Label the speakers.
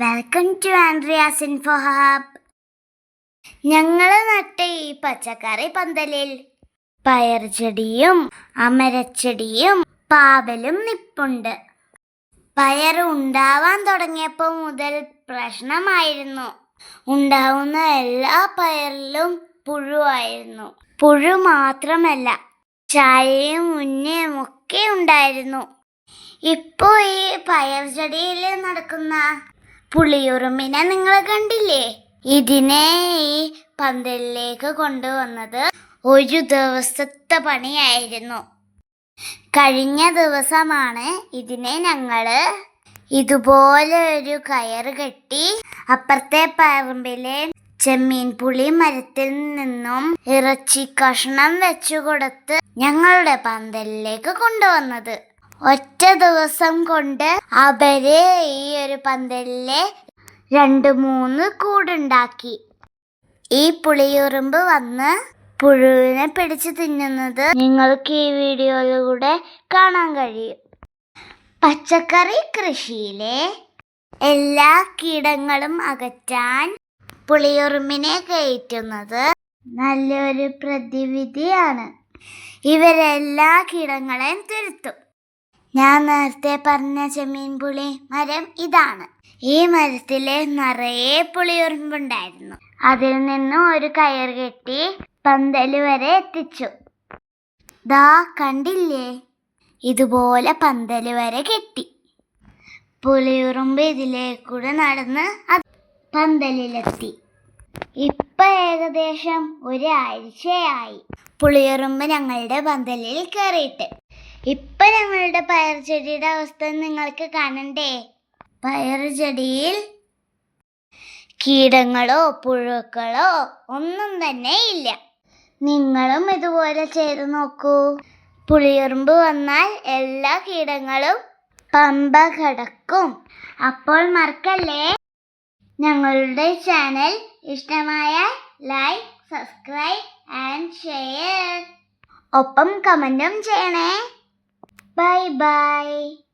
Speaker 1: Welcome to Andrea's info hub ഞങ്ങൾ നട്ട ഈ പച്ചക്കറി പന്തലിൽ പയർ ചെടിയും അമരച്ചെടിയും പാവലും നിപ്പുണ്ട്. പയർ ഉണ്ടാവാൻ തുടങ്ങിയപ്പോൾ മുതൽ പ്രശ്നമായിരുന്നു. ഉണ്ടാവുന്ന എല്ലാ പയറിലും പുഴുവായിരുന്നു. പുഴു മാത്രമല്ല ചായയും മുന്നയും ഒക്കെ ഉണ്ടായിരുന്നു. ഇപ്പോ ഈ പയർ ചെടിയിൽ നടക്കുന്ന പുളിയുറുമ്പിനെ നിങ്ങൾ കണ്ടില്ലേ? ഇതിനെ ഈ പന്തലിലേക്ക് കൊണ്ടുവന്നത് ഒരു ദിവസത്തെ പണിയായിരുന്നു. കഴിഞ്ഞ ദിവസമാണ് ഇതിനെ ഞങ്ങൾ ഇതുപോലെ ഒരു കയർ കെട്ടി അപ്പുറത്തെ പറമ്പിലെ ചെമ്മീൻ പുളി മരത്തിൽ നിന്നും ഇറച്ചി കഷ്ണം വെച്ചു കൊടുത്ത് ഞങ്ങളുടെ പന്തലിലേക്ക് കൊണ്ടുവന്നത്. ഒറ്റ ദിവസം കൊണ്ട് അവർ ഈ ഒരു പന്തലിലെ രണ്ട് മൂന്ന് കൂടുണ്ടാക്കി. ഈ പുളിയുറുമ്പ് വന്ന് പുഴുവിനെ പിടിച്ചു തിന്നുന്നത് നിങ്ങൾക്ക് ഈ വീഡിയോയിലൂടെ കാണാൻ കഴിയും. പച്ചക്കറി കൃഷിയിലെ എല്ലാ കീടങ്ങളും അകറ്റാൻ പുളിയുറുമ്പിനെ കയറ്റുന്നത് നല്ലൊരു പ്രതിവിധിയാണ്. ഇവരെല്ലാ കീടങ്ങളെയും തിരുത്തും. ഞാൻ നേരത്തെ പറഞ്ഞ ചെമ്മീൻ പുളി മരം ഇതാണ്. ഈ മരത്തിൽ നിറയെ പുളിയുറുമ്പുണ്ടായിരുന്നു അതിൽ നിന്നും ഒരു കയർ കെട്ടി പന്തൽ വരെ എത്തിച്ചു. ദാ കണ്ടില്ലേ? ഇതുപോലെ പന്തൽ വരെ കെട്ടി. പുളിയുറുമ്പ് ഇതിലേക്കൂടെ നടന്ന് പന്തലിലെത്തി. ഇപ്പൊ ഏകദേശം ഒരാഴ്ചയായി. പുളിയുറുമ്പ് ഞങ്ങളുടെ പന്തലിൽ കയറിയിട്ട് ഇപ്പൊ ഞങ്ങളുടെ പയർ ചെടിയുടെ അവസ്ഥ നിങ്ങൾക്ക് കാണണ്ടേ? പയർ ചെടിയിൽ കീടങ്ങളോ പുഴുക്കളോ ഒന്നും തന്നെ ഇല്ല. നിങ്ങളും ഇതുപോലെ ചെയ്തു നോക്കൂ. പുളിയുറുമ്പ് വന്നാൽ എല്ലാ കീടങ്ങളും പമ്പ കടക്കും. അപ്പോൾ മറക്കല്ലേ? ഞങ്ങളുടെ ചാനൽ ഇഷ്ടമായ ലൈക്ക് സബ്സ്ക്രൈബ് ആൻഡ് ഷെയർ. ഒപ്പം കമന്റും ചെയ്യണേ. Bye-bye.